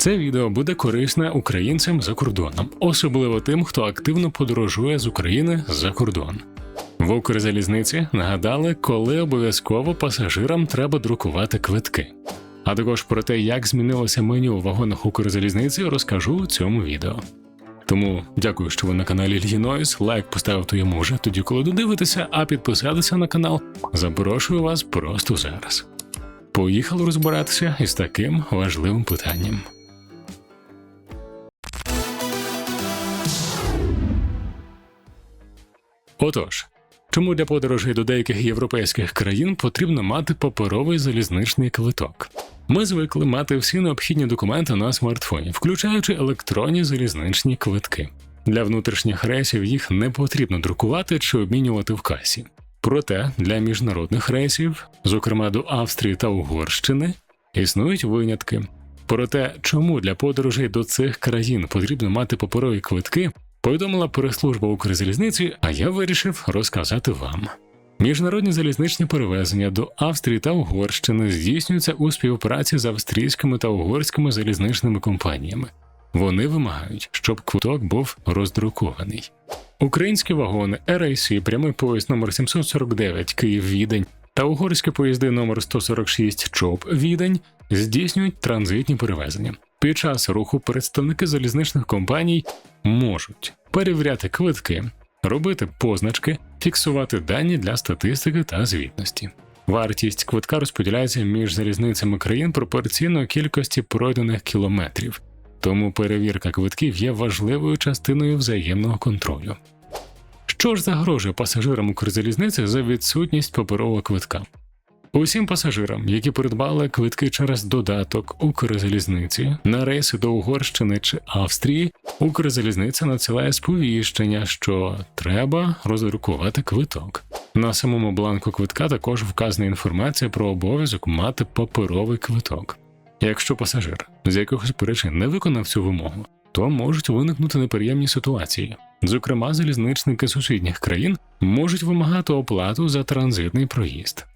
Це відео буде корисне українцям за кордоном, особливо тим, хто активно подорожує з України за кордон. В Укрзалізниці нагадали, коли обов'язково пасажирам треба друкувати квитки. А також про те, як змінилося меню у вагонах Укрзалізниці, розкажу у цьому відео. Тому дякую, що ви на каналі Ільї Нойс. Лайк поставити йому вже тоді, коли додивитеся, а підписатися на канал запрошую вас просто зараз. Поїхали розбиратися із таким важливим питанням. Отож, чому для подорожей до деяких європейських країн потрібно мати паперовий залізничний квиток? Ми звикли мати всі необхідні документи на смартфоні, включаючи електронні залізничні квитки. Для внутрішніх рейсів їх не потрібно друкувати чи обмінювати в касі. Проте для міжнародних рейсів, зокрема до Австрії та Угорщини, існують винятки. Про те, чому для подорожей до цих країн потрібно мати паперові квитки, повідомила прес-служба Укрзалізниці, а я вирішив розказати вам. Міжнародні залізничні перевезення до Австрії та Угорщини здійснюються у співпраці з австрійськими та угорськими залізничними компаніями. Вони вимагають, щоб квиток був роздрукований. Українські вагони RAC, прямий поїзд номер 749 Київ-Відень та угорські поїзди номер 146 ЧОП Відень здійснюють транзитні перевезення. Під час руху представники залізничних компаній можуть перевіряти квитки, робити позначки, фіксувати дані для статистики та звітності. Вартість квитка розподіляється між залізницями країн пропорційно кількості пройдених кілометрів, тому перевірка квитків є важливою частиною взаємного контролю. Що ж загрожує пасажирам Укрзалізниці за відсутність паперового квитка? Усім пасажирам, які придбали квитки через додаток Укрзалізниці на рейси до Угорщини чи Австрії, Укрзалізниця надсилає сповіщення, що треба роздрукувати квиток. На самому бланку квитка також вказана інформація про обов'язок мати паперовий квиток. Якщо пасажир з якихось причин не виконав цю вимогу, то можуть виникнути неприємні ситуації. Зокрема, залізничники сусідніх країн можуть вимагати оплату за транзитний проїзд.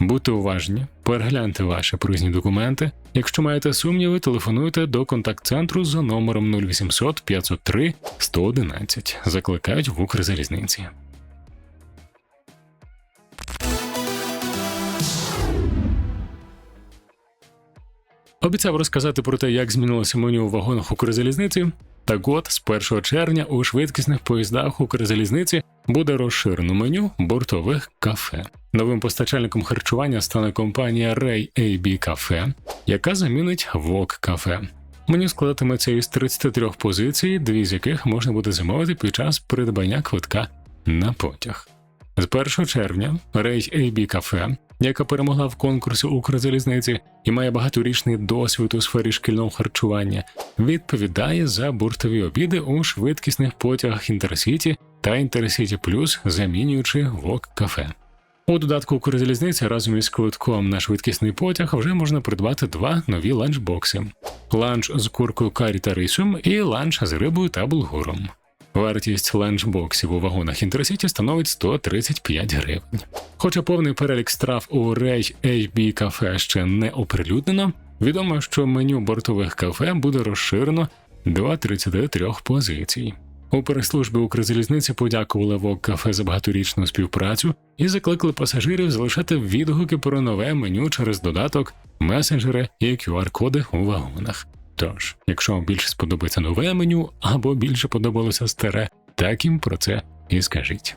Будьте уважні, перегляньте ваші проїзні документи. Якщо маєте сумніви, телефонуйте до контакт-центру за номером 0800 503 111. Закликають в Укрзалізниці. Обіцяв розказати про те, як змінилося меню у вагонах Укрзалізниці. Так от, з 1 червня у швидкісних поїздах Укрзалізниці буде розширено меню бортових кафе. Новим постачальником харчування стане компанія Ray AB Cafe, яка замінить Вок Cafe. Меню складатиметься із 33 позицій, дві з яких можна буде замовити під час придбання квитка на потяг. З 1 червня Ray AB Cafe, яка перемогла в конкурсі Укрзалізниці і має багаторічний досвід у сфері шкільного харчування, відповідає за бортові обіди у швидкісних потягах Інтерсіті та Інтерсіті Плюс, замінюючи Вок Кафе. У додатку Укрзалізниці разом із квитком на швидкісний потяг вже можна придбати два нові ланчбокси: ланч з куркою карі та рисом і ланч з рибою та булгуром. Вартість ланчбоксів у вагонах Інтерсіті становить 135 гривень. Хоча повний перелік страв у Рей HB кафе ще не оприлюднено, відомо, що меню бортових кафе буде розширено до 33 позицій. У прес-службі Укрзалізниці подякували Вок кафе за багаторічну співпрацю і закликали пасажирів залишати відгуки про нове меню через додаток, месенджери і QR-коди у вагонах. Тож, якщо вам більше сподобається нове меню або більше подобалося старе, так їм про це і скажіть.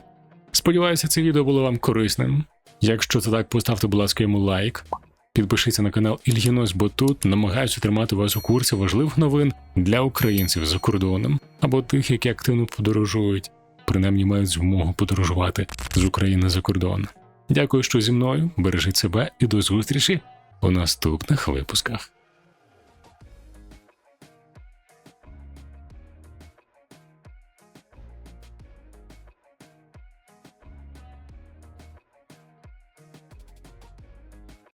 Сподіваюся, це відео було вам корисним. Якщо це так, поставте, будь ласка, йому лайк. Підпишіться на канал Ільїнос, бо тут намагаюся тримати вас у курсі важливих новин для українців за кордоном або тих, які активно подорожують, принаймні мають змогу подорожувати з України за кордон. Дякую, що зі мною. Бережіть себе і до зустрічі у наступних випусках.